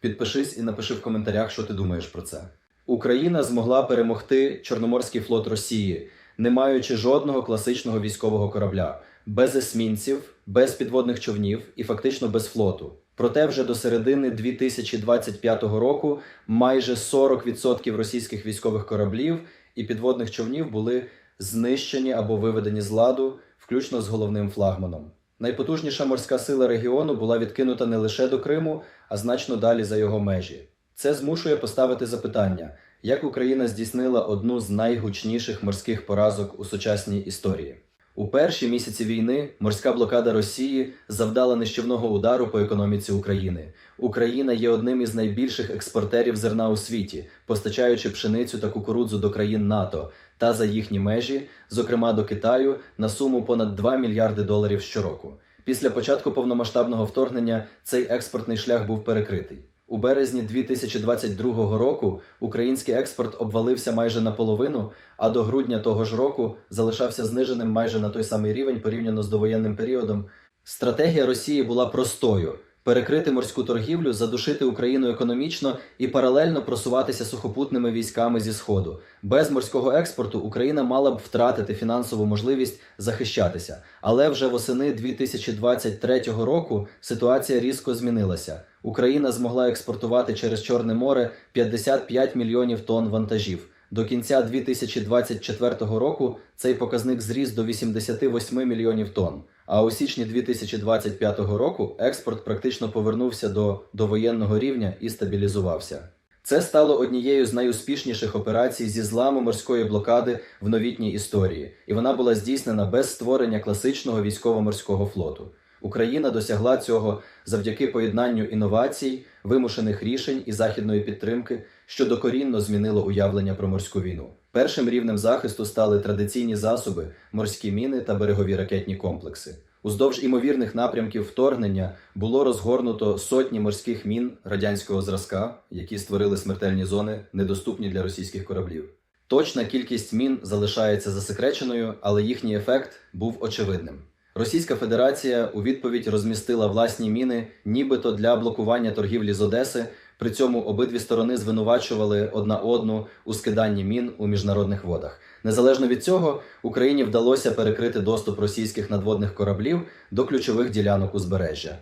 Підпишись і напиши в коментарях, що ти думаєш про це. Україна змогла перемогти Чорноморський флот Росії, не маючи жодного класичного військового корабля, без есмінців, без підводних човнів і фактично без флоту. Проте вже до середини 2025 року майже 40% російських військових кораблів і підводних човнів були знищені або виведені з ладу, включно з головним флагманом. Найпотужніша морська сила регіону була відкинута не лише до Криму, а значно далі за його межі. Це змушує поставити запитання, як Україна здійснила одну з найгучніших морських поразок у сучасній історії. У перші місяці війни морська блокада Росії завдала нищівного удару по економіці України. Україна є одним із найбільших експортерів зерна у світі, постачаючи пшеницю та кукурудзу до країн НАТО та за їхні межі, зокрема до Китаю, на суму понад 2 мільярди доларів щороку. Після початку повномасштабного вторгнення цей експортний шлях був перекритий. У березні 2022 року український експорт обвалився майже наполовину, а до грудня того ж року залишався зниженим майже на той самий рівень порівняно з довоєнним періодом. Стратегія Росії була простою: перекрити морську торгівлю, задушити Україну економічно і паралельно просуватися сухопутними військами зі сходу. Без морського експорту Україна мала б втратити фінансову можливість захищатися. Але вже восени 2023 року ситуація різко змінилася. Україна змогла експортувати через Чорне море 55 мільйонів тонн вантажів. До кінця 2024 року цей показник зріс до 88 мільйонів тонн. А у січні 2025 року експорт практично повернувся до довоєнного рівня і стабілізувався. Це стало однією з найуспішніших операцій зі зламу морської блокади в новітній історії, і вона була здійснена без створення класичного військово-морського флоту. Україна досягла цього завдяки поєднанню інновацій, вимушених рішень і західної підтримки, що докорінно змінило уявлення про морську війну. Першим рівнем захисту стали традиційні засоби, морські міни та берегові ракетні комплекси. Уздовж імовірних напрямків вторгнення було розгорнуто сотні морських мін радянського зразка, які створили смертельні зони, недоступні для російських кораблів. Точна кількість мін залишається засекреченою, але їхній ефект був очевидним. Російська Федерація у відповідь розмістила власні міни, нібито для блокування торгівлі з Одеси. При цьому обидві сторони звинувачували одна одну у скиданні мін у міжнародних водах. Незалежно від цього, Україні вдалося перекрити доступ російських надводних кораблів до ключових ділянок узбережжя.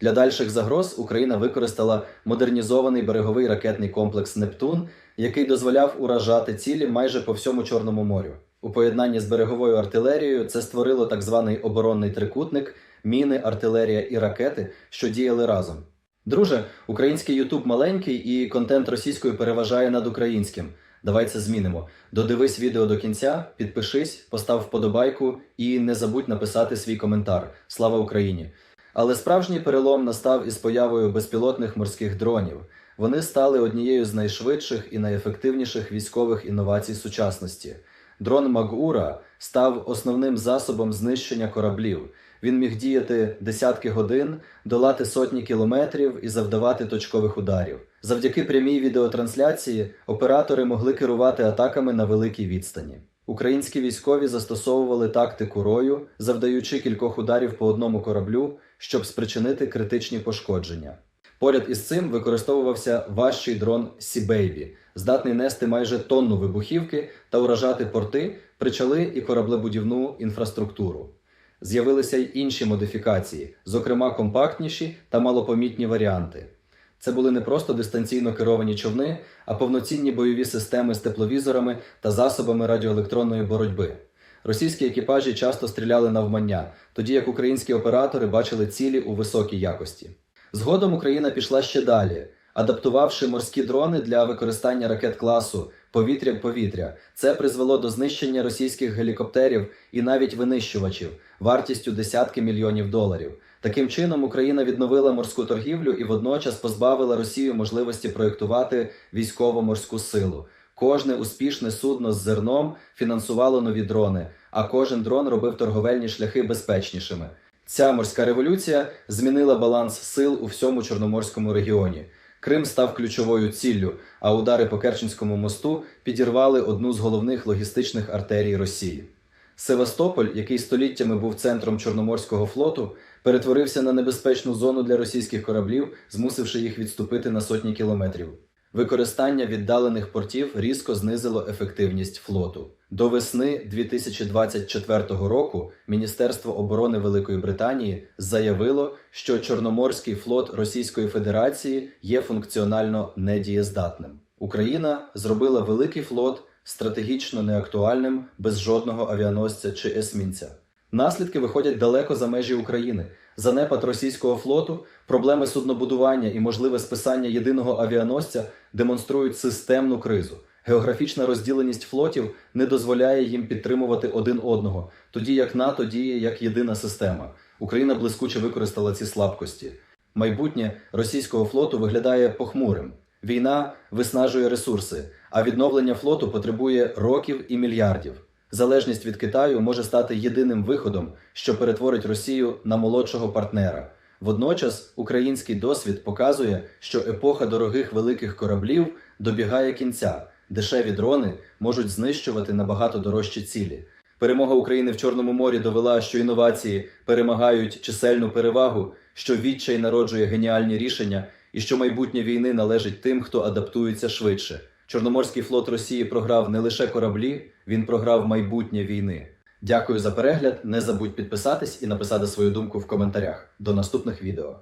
Для дальших загроз Україна використала модернізований береговий ракетний комплекс Нептун, який дозволяв уражати цілі майже по всьому Чорному морю. У поєднанні з береговою артилерією це створило так званий оборонний трикутник, міни, артилерія і ракети, що діяли разом. Друже, український Ютуб маленький і контент російською переважає над українським. Давай це змінимо. Додивись відео до кінця, підпишись, постав вподобайку і не забудь написати свій коментар. Слава Україні! Але справжній перелом настав із появою безпілотних морських дронів. Вони стали однією з найшвидших і найефективніших військових інновацій сучасності. Дрон Магура став основним засобом знищення кораблів. Він міг діяти десятки годин, долати сотні кілометрів і завдавати точкових ударів. Завдяки прямій відеотрансляції оператори могли керувати атаками на великій відстані. Українські військові застосовували тактику рою, завдаючи кількох ударів по одному кораблю, щоб спричинити критичні пошкодження. Поряд із цим використовувався важчий дрон Сібейбі, здатний нести майже тонну вибухівки та уражати порти, причали і кораблебудівну інфраструктуру. З'явилися й інші модифікації, зокрема компактніші та малопомітні варіанти. Це були не просто дистанційно керовані човни, а повноцінні бойові системи з тепловізорами та засобами радіоелектронної боротьби. Російські екіпажі часто стріляли навмання, тоді як українські оператори бачили цілі у високій якості. Згодом Україна пішла ще далі, адаптувавши морські дрони для використання ракет класу повітря-повітря. Це призвело до знищення російських гелікоптерів і навіть винищувачів вартістю десятки мільйонів доларів. Таким чином Україна відновила морську торгівлю і водночас позбавила Росію можливості проєктувати військово-морську силу. Кожне успішне судно з зерном фінансувало нові дрони, а кожен дрон робив торговельні шляхи безпечнішими. Ця морська революція змінила баланс сил у всьому Чорноморському регіоні. Крим став ключовою ціллю, а удари по Керченському мосту підірвали одну з головних логістичних артерій Росії. Севастополь, який століттями був центром Чорноморського флоту, перетворився на небезпечну зону для російських кораблів, змусивши їх відступити на сотні кілометрів. Використання віддалених портів різко знизило ефективність флоту. До весни 2024 року Міністерство оборони Великої Британії заявило, що Чорноморський флот Російської Федерації є функціонально недієздатним. Україна зробила великий флот стратегічно неактуальним без жодного авіаносця чи есмінця. Наслідки виходять далеко за межі України. Занепад російського флоту, проблеми суднобудування і можливе списання єдиного авіаносця демонструють системну кризу. Географічна розділеність флотів не дозволяє їм підтримувати один одного, тоді як НАТО діє як єдина система. Україна блискуче використала ці слабкості. Майбутнє російського флоту виглядає похмурим. Війна виснажує ресурси, а відновлення флоту потребує років і мільярдів. Залежність від Китаю може стати єдиним виходом, що перетворить Росію на молодшого партнера. Водночас український досвід показує, що епоха дорогих великих кораблів добігає кінця. Дешеві дрони можуть знищувати набагато дорожчі цілі. Перемога України в Чорному морі довела, що інновації перемагають чисельну перевагу, що відчай народжує геніальні рішення, і що майбутнє війни належить тим, хто адаптується швидше. Чорноморський флот Росії програв не лише кораблі, він програв майбутнє війни. Дякую за перегляд. Не забудь підписатись і написати свою думку в коментарях. До наступних відео.